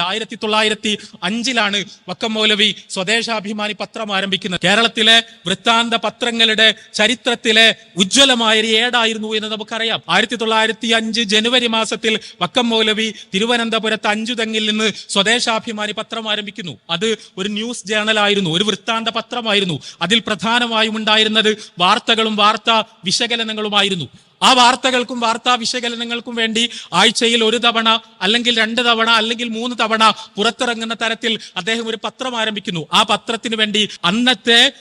ആയിരത്തി തൊള്ളായിരത്തി അഞ്ചിലാണ് വക്കം മൗലവി സ്വദേശാഭിമാനി പത്രം ആരംഭിക്കുന്നത്. കേരളത്തിലെ വൃത്താന്ത പത്രങ്ങളുടെ ചരിത്രത്തിലെ ഉജ്ജ്വലമായ ഒരു ഏടായിരുന്നു എന്ന് നമുക്കറിയാം. ആയിരത്തി തൊള്ളായിരത്തി അഞ്ച് ജനുവരി മാസത്തിൽ വക്കം മൗലവി തിരുവനന്തപുരത്ത് അഞ്ചുതെങ്ങിൽ നിന്ന് സ്വദേശാഭിമാനി പത്രം ആരംഭിക്കുന്നു. അത് ഒരു ന്യൂസ് ജേണൽ ആയിരുന്നു ഒരു വൃത്താന്ത പത്രമായിരുന്നു. അതിൽ പ്രധാനമായും ഉണ്ടായിരുന്നത് വാർത്തകളും വാർത്താ വിശകലനങ്ങളുമായിരുന്നു. ആ വാർത്തകൾക്കും വാർത്താ വിശകലനങ്ങൾക്കും വേണ്ടി ആഴ്ചയിൽ ഒരു തവണ അല്ലെങ്കിൽ രണ്ട് തവണ അല്ലെങ്കിൽ മൂന്ന് തവണ പുറത്തിറങ്ങുന്ന തരത്തിൽ അദ്ദേഹം ഒരു പത്രം ആരംഭിക്കുന്നു. ആ പത്രത്തിന് വേണ്ടി അന്നത്തെ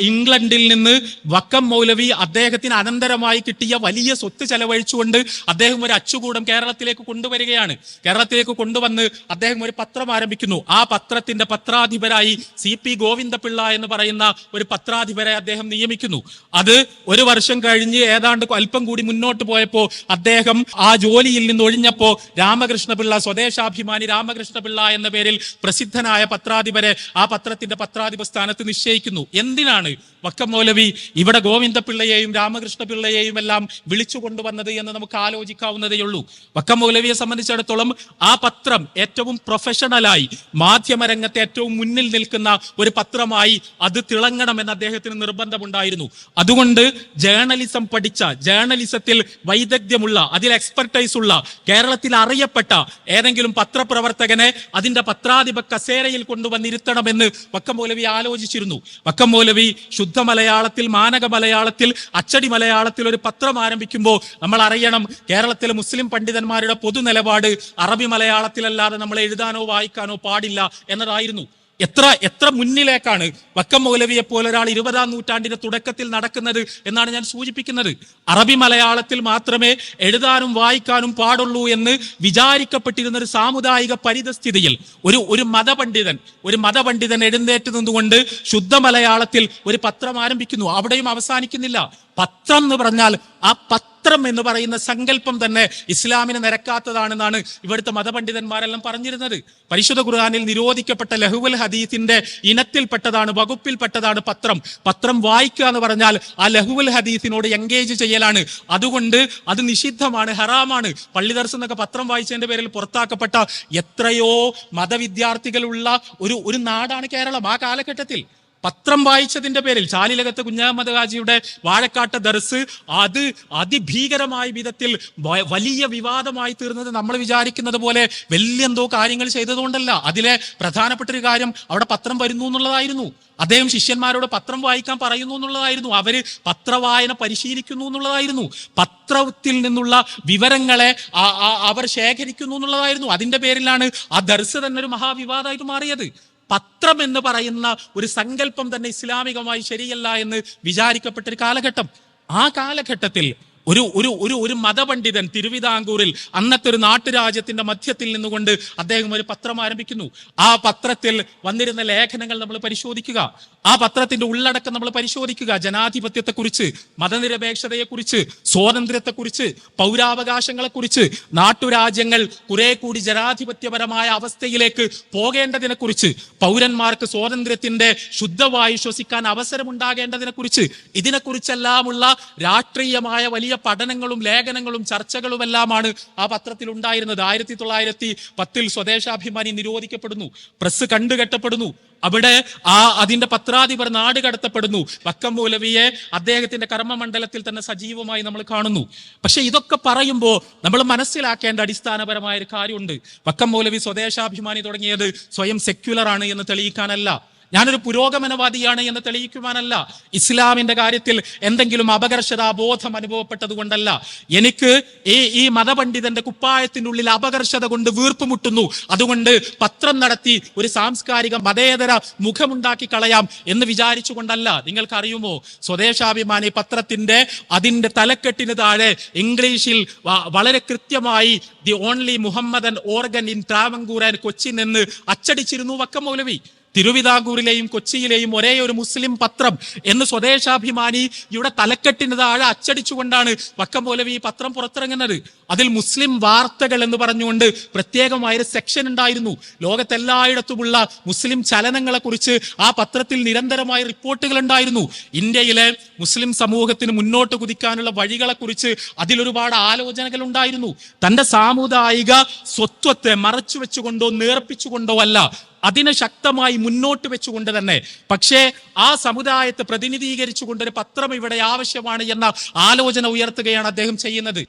ഇംഗ്ലണ്ടിൽ നിന്ന് വക്കം മൗലവി അദ്ദേഹത്തിന് അനന്തരമായി കിട്ടിയ വലിയ സ്വത്ത് ചെലവഴിച്ചുകൊണ്ട് അദ്ദേഹം ഒരു അച്ചുകൂടം കേരളത്തിലേക്ക് കൊണ്ടുവരികയാണ്. കേരളത്തിലേക്ക് കൊണ്ടുവന്ന് അദ്ദേഹം ഒരു പത്രം ആരംഭിക്കുന്നു. ആ പത്രത്തിന്റെ പത്രാധിപരായി സി പി ഗോവിന്ദപിള്ള എന്ന് പറയുന്ന ഒരു പത്രാധിപരെ അദ്ദേഹം നിയമിക്കുന്നു. അത് ഒരു വർഷം കഴിഞ്ഞ് ഏതാണ്ട് അല്പം കൂടി മുന്നോട്ട് പോയപ്പോ അദ്ദേഹം ആ ജോലിയിൽ നിന്ന് ഒഴിഞ്ഞപ്പോ രാമകൃഷ്ണപിള്ള സ്വദേശാഭിമാനി രാമകൃഷ്ണപിള്ള എന്ന പേരിൽ പ്രസിദ്ധനായ പത്രാധിപരെ ആ പത്രത്തിന്റെ പത്രാധിപ സ്ഥാനത്ത് നിശ്ചയിക്കുന്നു. എന്തിനാണ് വക്കം മൗലവി ഇവിടെ ഗോവിന്ദപിള്ളയെയും രാമകൃഷ്ണപിള്ളയെയും എല്ലാം വിളിച്ചു കൊണ്ടുവന്നത് എന്ന് നമുക്ക് ആലോചിക്കാവുന്നതേ ഉള്ളൂ. വക്കം മൗലവിയെ സംബന്ധിച്ചിടത്തോളം ആ പത്രം ഏറ്റവും പ്രൊഫഷണലായി മാധ്യമരംഗത്തെ ഏറ്റവും മുന്നിൽ നിൽക്കുന്ന ഒരു പത്രമായി അത് തിളങ്ങണമെന്ന് അദ്ദേഹത്തിന് നിർബന്ധമുണ്ടായിരുന്നു. അതുകൊണ്ട് ജേർണലിസം പഠിച്ച ജേർണലിസത്തിൽ വൈദഗ്ധ്യമുള്ള അതിൽ എക്സ്പെർട്ടൈസ് ഉള്ള കേരളത്തിൽ അറിയപ്പെട്ട ഏതെങ്കിലും പത്രപ്രവർത്തകനെ അതിന്റെ പത്രാധിപ കസേരയിൽ കൊണ്ടുവന്നിരുത്തണമെന്ന് വക്കം മൗലവി ആലോചിച്ചിരുന്നു. വക്കം മൗലവി ശുദ്ധ മലയാളത്തിൽ മാനക മലയാളത്തിൽ അച്ചടി മലയാളത്തിൽ ഒരു പത്രം ആരംഭിക്കുമ്പോൾ നമ്മൾ അറിയണം കേരളത്തിലെ മുസ്ലിം പണ്ഡിതന്മാരുടെ പൊതു നിലപാട് അറബി മലയാളത്തിലല്ലാതെ നമ്മൾ എഴുതാനോ വായിക്കാനോ പാടില്ല എന്നതായിരുന്നു. എത്ര എത്ര മുന്നിലേക്കാണ് വക്കം മൗലവിയെ പോലെ ഒരാൾ ഇരുപതാം നൂറ്റാണ്ടിന്റെ തുടക്കത്തിൽ നടക്കുന്നത് എന്നാണ് ഞാൻ സൂചിപ്പിക്കുന്നത്. അറബി മലയാളത്തിൽ മാത്രമേ എഴുതാനും വായിക്കാനും പാടുള്ളൂ എന്ന് വിചാരിക്കപ്പെട്ടിരുന്ന ഒരു സാമുദായിക പരിതസ്ഥിതിയിൽ ഒരു ഒരു മതപണ്ഡിതൻ ഒരു മതപണ്ഡിതൻ എഴുന്നേറ്റ് നിന്നുകൊണ്ട് ശുദ്ധ മലയാളത്തിൽ ഒരു പത്രം ആരംഭിക്കുന്നു. അവിടെയും അവസാനിക്കുന്നില്ല. പത്രം എന്ന് പറഞ്ഞാൽ ആ പത്രം എന്ന് പറയുന്ന സങ്കല്പം തന്നെ ഇസ്ലാമിന് നിരക്കാത്തതാണെന്നാണ് ഇവിടുത്തെ മതപണ്ഡിതന്മാരെല്ലാം പറഞ്ഞിരുന്നത്. പരിശുദ്ധ ഖുർആാനിൽ നിരോധിക്കപ്പെട്ട ലഹുവൽ ഹദീസിന്റെ ഇനത്തിൽപ്പെട്ടതാണ് വകുപ്പിൽപ്പെട്ടതാണ് പത്രം. പത്രം വായിക്കുക എന്ന് പറഞ്ഞാൽ ആ ലഹുവൽ ഹദീസിനോട് എൻഗേജ് ചെയ്യലാണ്. അതുകൊണ്ട് അത് നിഷിദ്ധമാണ് ഹറാമാണ്. പള്ളി ദർശനം എന്നൊക്കെ പത്രം വായിച്ചതിന്റെ പേരിൽ പുറത്താക്കപ്പെട്ട എത്രയോ മതവിദ്യാർത്ഥികളുള്ള ഒരു ഒരു നാടാണ് കേരളം ആ കാലഘട്ടത്തിൽ. പത്രം വായിച്ചതിന്റെ പേരിൽ ചാലിലകത്ത് കുഞ്ഞാമത് ഹാജിയുടെ വാഴക്കാട്ട് ദർസ് അത് അതിഭീകരമായ വിധത്തിൽ വലിയ വിവാദമായി തീർന്നത് നമ്മൾ വിചാരിക്കുന്നത് പോലെ വലിയ എന്തോ കാര്യങ്ങൾ ചെയ്തതുകൊണ്ടല്ല. അതിലെ പ്രധാനപ്പെട്ട ഒരു കാര്യം അവിടെ പത്രം വരുന്നു എന്നുള്ളതായിരുന്നു. അദ്ദേഹം ശിഷ്യന്മാരോട് പത്രം വായിക്കാൻ പറയുന്നു എന്നുള്ളതായിരുന്നു. അവർ പത്രവായന പരിശീലിക്കുന്നു എന്നുള്ളതായിരുന്നു. പത്രത്തിൽ നിന്നുള്ള വിവരങ്ങളെ അവർ ശേഖരിക്കുന്നു എന്നുള്ളതായിരുന്നു. അതിന്റെ പേരിലാണ് ആ ദർസ് തന്നെ ഒരു മഹാവിവാദമായിട്ട് മാറിയത്. പത്രം എന്ന് പറയുന്ന ഒരു സങ്കല്പം തന്നെ ഇസ്ലാമികമായി ശരിയല്ല എന്ന് വിചാരിക്കപ്പെട്ട ഒരു കാലഘട്ടം. ആ കാലഘട്ടത്തിൽ ഒരു ഒരു ഒരു ഒരു മതപണ്ഡിതൻ തിരുവിതാംകൂറിൽ അന്നത്തെ ഒരു നാട്ടുരാജ്യത്തിന്റെ മധ്യത്തിൽ നിന്നുകൊണ്ട് അദ്ദേഹം ഒരു പത്രം ആരംഭിക്കുന്നു. ആ പത്രത്തിൽ വന്നിരുന്ന ലേഖനങ്ങൾ നമ്മൾ പരിശോധിക്കുക. ആ പത്രത്തിന്റെ ഉള്ളടക്കം നമ്മൾ പരിശോധിക്കുക. ജനാധിപത്യത്തെക്കുറിച്ച് മതനിരപേക്ഷതയെക്കുറിച്ച് സ്വാതന്ത്ര്യത്തെക്കുറിച്ച് പൗരാവകാശങ്ങളെക്കുറിച്ച് നാട്ടുരാജ്യങ്ങൾ കുറെ കൂടി ജനാധിപത്യപരമായ അവസ്ഥയിലേക്ക് പോകേണ്ടതിനെക്കുറിച്ച് പൗരന്മാർക്ക് സ്വാതന്ത്ര്യത്തിന്റെ ശുദ്ധവായു ശ്വസിക്കാൻ അവസരമുണ്ടാകേണ്ടതിനെക്കുറിച്ച് ഇതിനെക്കുറിച്ചെല്ലാമുള്ള രാഷ്ട്രീയമായ വലിയ പഠനങ്ങളും ലേഖനങ്ങളും ചർച്ചകളുമെല്ലാമാണ് ആ പത്രത്തിൽ ഉണ്ടായിരുന്നത് ആയിരത്തി തൊള്ളായിരത്തി പത്തിൽ സ്വദേശാഭിമാനി നിരോധിക്കപ്പെടുന്നു. പ്രസ് കണ്ടുകെട്ടപ്പെടുന്നു. അവിടെ ആ അതിന്റെ പത്രാധിപർ നാട് കടത്തപ്പെടുന്നു. വക്കം മൂലവിയെ അദ്ദേഹത്തിന്റെ കർമ്മമണ്ഡലത്തിൽ തന്നെ സജീവമായി നമ്മൾ കാണുന്നു. പക്ഷെ ഇതൊക്കെ പറയുമ്പോൾ നമ്മൾ മനസ്സിലാക്കേണ്ട അടിസ്ഥാനപരമായ ഒരു കാര്യമുണ്ട്. വക്കം മൂലവി സ്വദേശാഭിമാനി തുടങ്ങിയത് സ്വയം സെക്യുലർ ആണ് എന്ന് തെളിയിക്കാനല്ല. ഞാനൊരു പുരോഗമനവാദിയാണ് എന്ന് തെളിയിക്കുവാനല്ല. ഇസ്ലാമിന്റെ കാര്യത്തിൽ എന്തെങ്കിലും അപകർഷതാ ബോധം അനുഭവപ്പെട്ടത് കൊണ്ടല്ല എനിക്ക് ഈ ഈ മതപണ്ഡിതന്റെ കുപ്പായത്തിനുള്ളിൽ അപകർഷത കൊണ്ട് വീർപ്പുമുട്ടുന്നു അതുകൊണ്ട് പത്രം നടത്തി ഒരു സാംസ്കാരിക മതേതര മുഖമുണ്ടാക്കി കളയാം എന്ന് വിചാരിച്ചുകൊണ്ടല്ല. നിങ്ങൾക്കറിയുമോ? സ്വദേശാഭിമാനി പത്രത്തിന്റെ അതിന്റെ തലക്കെട്ടിന് താഴെ ഇംഗ്ലീഷിൽ വളരെ കൃത്യമായി the only Muhammadan organ in Travancore and Cochin എന്ന് അച്ചടിച്ചിരുന്നു വക്കം മൗലവി തിരുവിതാംകൂറിലെയും കൊച്ചിയിലെയും ഒരേ ഒരു മുസ്ലിം പത്രം എന്ന് സ്വദേശാഭിമാനി ഇവിടെ തലക്കെട്ടിന് താഴെ അച്ചടിച്ചുകൊണ്ടാണ് വക്കം പോലെ ഈ പത്രം പുറത്തിറങ്ങുന്നത്. അതിൽ മുസ്ലിം വാർത്തകൾ എന്ന് പറഞ്ഞുകൊണ്ട് പ്രത്യേകമായൊരു സെക്ഷൻ ഉണ്ടായിരുന്നു. ലോകത്തെല്ലായിടത്തുമുള്ള മുസ്ലിം ചലനങ്ങളെ കുറിച്ച് ആ പത്രത്തിൽ നിരന്തരമായ റിപ്പോർട്ടുകൾ ഉണ്ടായിരുന്നു. ഇന്ത്യയിലെ മുസ്ലിം സമൂഹത്തിന് മുന്നോട്ട് കുതിക്കാനുള്ള വഴികളെ കുറിച്ച് അതിലൊരുപാട് ആലോചനകൾ ഉണ്ടായിരുന്നു. തന്റെ സാമുദായിക സ്വത്വത്തെ മറച്ചു വെച്ചുകൊണ്ടോ നേർപ്പിച്ചുകൊണ്ടോ അല്ല അതിനെ ശക്തമായി മുന്നോട്ട് വെച്ചുകൊണ്ട് തന്നെ. പക്ഷേ ആ സമുദായത്തെ പ്രതിനിധീകരിച്ചുകൊണ്ട് ഒരു പത്രം ഇവിടെ ആവശ്യമാണ് എന്ന ആലോചന ഉയർത്തുകയാണ് അദ്ദേഹം ചെയ്യുന്നത്.